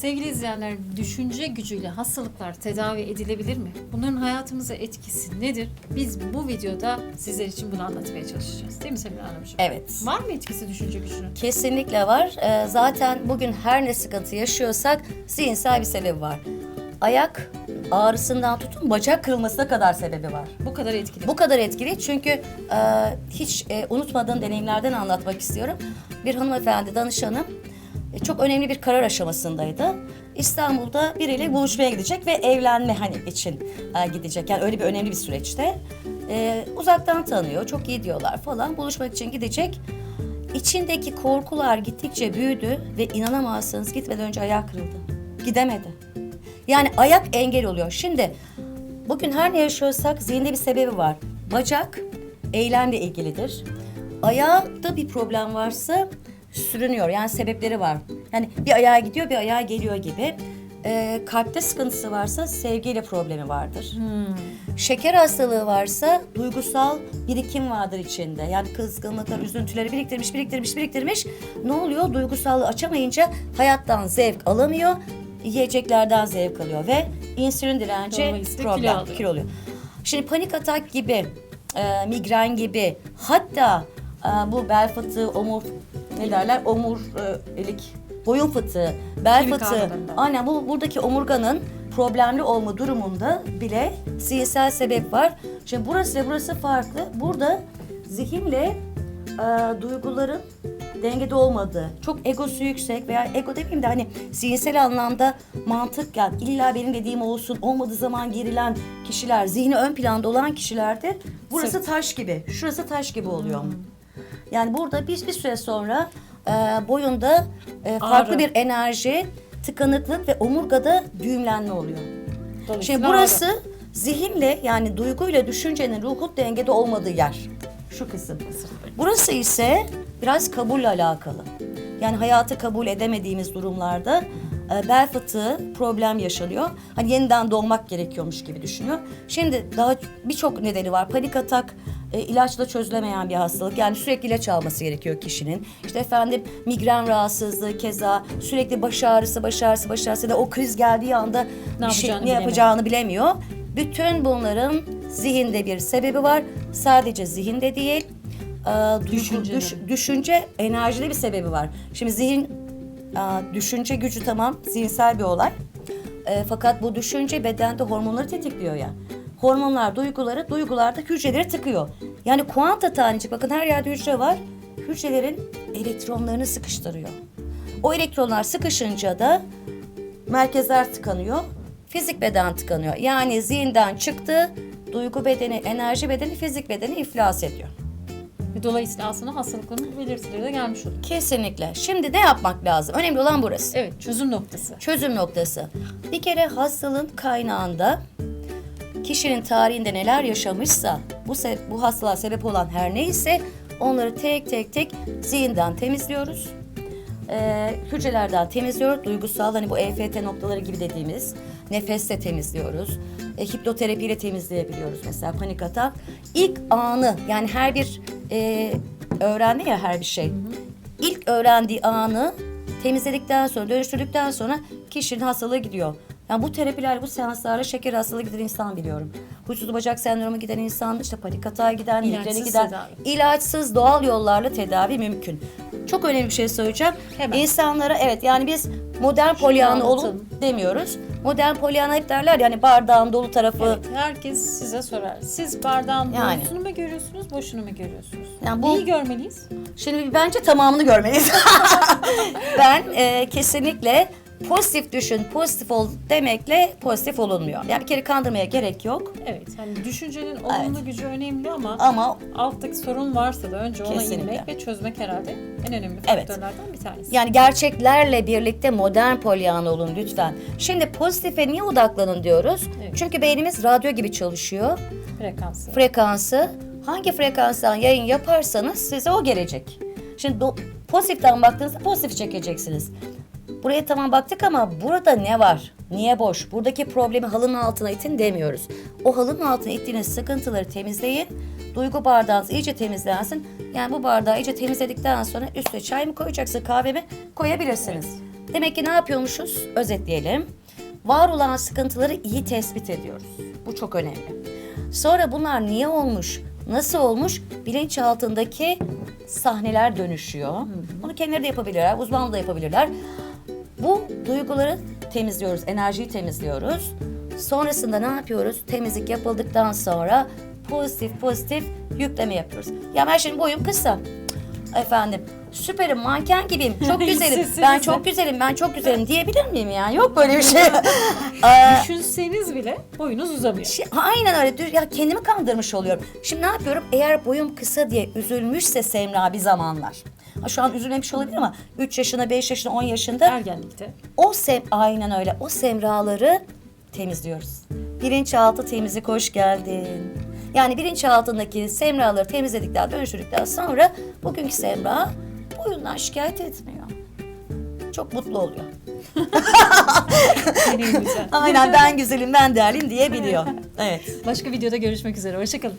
Sevgili izleyenler, düşünce gücüyle hastalıklar tedavi edilebilir mi? Bunların hayatımıza etkisi nedir? Biz bu videoda sizler için bunu anlatmaya çalışacağız. Değil mi Semra Hanımcığım? Evet. Var mı etkisi düşünce gücünün? Kesinlikle var. Ee, zaten bugün her ne sıkıntı yaşıyorsak zihinsel bir sebebi var. Ayak ağrısından tutun bacak kırılmasına kadar sebebi var. Bu kadar etkili. Bu kadar etkili çünkü e, hiç e, unutmadığım deneyimlerden anlatmak istiyorum. Bir hanımefendi danışanım çok önemli bir karar aşamasındaydı. İstanbul'da biriyle buluşmaya gidecek ve evlenme hani için e, gidecek. Yani öyle bir önemli bir süreçte. E, uzaktan tanıyor, çok iyi diyorlar falan. Buluşmak için gidecek. İçindeki korkular gittikçe büyüdü ve inanamazsınız gitmeden önce ayağı kırıldı. Gidemedi. Yani ayak engel oluyor. Şimdi bugün her ne yaşıyorsak zihinde bir sebebi var. Bacak eylemle ilgilidir. Ayağda bir problem varsa sürünüyor. Yani sebepleri var. Yani bir ayağa gidiyor bir ayağa geliyor gibi. Ee, kalpte sıkıntısı varsa sevgiyle problemi vardır. Şeker hastalığı varsa duygusal birikim vardır içinde. Yani kızgınlıklar, üzüntüleri biriktirmiş, biriktirmiş, biriktirmiş. Ne oluyor? Duygusallığı açamayınca hayattan zevk alamıyor. Yiyeceklerden zevk alıyor ve insülin direnci problem, kilo alıyor. kilo oluyor. Şimdi panik atak gibi, e, migren gibi hatta e, bu bel fıtığı, omur ne derler? Omurilik, boyun fıtığı, bel Kemik fıtığı. ağrılarından. Aynen bu buradaki omurganın problemli olma durumunda bile zihinsel sebep var. Şimdi burası ve burası farklı. Burada zihinle e, duyguların dengede olmadığı, çok egosu yüksek veya ego demeyeyim de hani zihinsel anlamda mantık yani illa benim dediğim olsun olmadığı zaman gerilen kişiler, zihni ön planda olan kişilerde burası taş gibi, şurası taş gibi oluyor. Yani burada biz bir süre sonra e, boyunda e, farklı Ağrı. bir enerji, tıkanıklık ve omurgada düğümlenme oluyor. Dolayısıyla Şimdi burası zihinle yani duyguyla düşüncenin ruhun dengede olmadığı yer. Şu kısım. Burası ise biraz kabulle alakalı. Yani hayatı kabul edemediğimiz durumlarda e, bel fıtığı problem yaşanıyor. Hani yeniden doğmak gerekiyormuş gibi düşünüyor. Şimdi daha birçok nedeni var. Panik atak e, ilaçla çözülemeyen bir hastalık. Yani sürekli ilaç alması gerekiyor kişinin. İşte efendim migren rahatsızlığı keza sürekli baş ağrısı, baş ağrısı, baş ağrısı da o kriz geldiği anda Ne bir şey, yapacağını ne bilemiyor. yapacağını bilemiyor. Bütün bunların zihinde bir sebebi var. Sadece zihinde değil, e, Düşüncenin. düş- düşünce enerjide bir sebebi var. Şimdi zihin, e, düşünce gücü tamam, zihinsel bir olay. E, fakat bu düşünce bedende hormonları tetikliyor ya. Hormonlar duyguları, duygular da hücreleri tıkıyor. Yani kuanta tanecik, bakın her yerde hücre var. Hücrelerin elektronlarını sıkıştırıyor. O elektronlar sıkışınca da merkezler tıkanıyor. Fizik beden tıkanıyor. Yani zihinden çıktı, duygu bedeni, enerji bedeni, fizik bedeni iflas ediyor. Dolayısıyla aslında hastalıkların belirtileri de gelmiş oluyor. Kesinlikle. Şimdi ne yapmak lazım? Önemli olan burası. Evet, çözüm noktası. Çözüm noktası. Bir kere hastalığın kaynağında kişinin tarihinde neler yaşamışsa bu bu hastalığa sebep olan her neyse onları tek tek tek zihinden temizliyoruz. Ee, hücrelerden temizliyoruz. Duygusal hani bu EFT noktaları gibi dediğimiz nefesle temizliyoruz. E, hipnoterapiyle temizleyebiliyoruz mesela panik atak. İlk anı yani her bir e, öğrendi ya her bir şey. İlk öğrendiği anı temizledikten sonra, dönüştürdükten sonra kişinin hastalığı gidiyor. Yani bu terapiler, bu seanslarla şeker hastalığı giden insan biliyorum. Huysuz bacak sendromu giden insan, işte panik atağa giden, migreni giden, tedavi. ilaçsız doğal yollarla tedavi mümkün. Çok önemli bir şey söyleyeceğim. Hemen. İnsanlara evet yani biz modern polyanı olun demiyoruz. Modern polyana hep derler yani bardağın dolu tarafı. Evet, herkes size sorar. Siz bardağın Yani. dolusunu mu görüyorsunuz, boşunu mu görüyorsunuz? Yani bu- Neyi görmeliyiz? Şimdi bence tamamını görmeliyiz. ben e, kesinlikle pozitif düşün, pozitif ol demekle pozitif olunmuyor. Yani bir kere kandırmaya gerek yok. Evet, hani düşüncenin olumlu gücü önemli ama Ama alttaki sorun varsa da önce ona Kesinlikle. inmek ve çözmek herhalde en önemli Evet. faktörlerden bir tanesi. yani gerçeklerle birlikte modern polyana olun lütfen. Şimdi pozitife niye odaklanın diyoruz? Evet. Çünkü beynimiz radyo gibi çalışıyor. Frekansı. frekansı hangi frekanstan yayın yaparsanız size o gelecek. Şimdi do- pozitiften baktığınızda pozitif çekeceksiniz. Buraya tamam baktık ama burada ne var? Niye boş? Buradaki problemi halının altına itin demiyoruz. O halının altına ittiğiniz sıkıntıları temizleyin. Duygu bardağınız iyice temizlensin. Yani bu bardağı iyice temizledikten sonra üstüne çay mı koyacaksın kahve mi koyabilirsiniz. Demek ki ne yapıyormuşuz? Özetleyelim. Var olan sıkıntıları iyi tespit ediyoruz. Bu çok önemli. Sonra bunlar niye olmuş, nasıl olmuş bilinçaltındaki sahneler dönüşüyor. Bunu kendileri de yapabilirler, uzmanlı da yapabilirler. Bu duyguları temizliyoruz, enerjiyi temizliyoruz. Sonrasında ne yapıyoruz? Temizlik yapıldıktan sonra pozitif pozitif yükleme yapıyoruz. Ya ben şimdi boyum kısa. Efendim süperim, manken gibiyim, çok güzelim, ben çok güzelim, ben çok güzelim diyebilir miyim ya? Yok böyle bir şey. Aa, Düşünseniz bile boyunuz uzamıyor. şey, aynen öyle. Dü- Ya kendimi kandırmış oluyorum. Şimdi ne yapıyorum? Eğer boyum kısa diye üzülmüşse Semra bir zamanlar. Şu an üzülmemiş olabilir ama 3 yaşında, 5 yaşında, 10 yaşında Ergenlikte. o sem aynen öyle. O semraları temizliyoruz. Bilinçaltı temizlik hoş geldin. Yani bilinçaltındaki semraları temizledikten, dönüştürdükten sonra bugünkü semra boyundan şikayet etmiyor. Çok mutlu oluyor. Aynen ben güzelim, ben değerliyim diyebiliyor. Evet. Başka videoda görüşmek üzere. Hoşçakalın.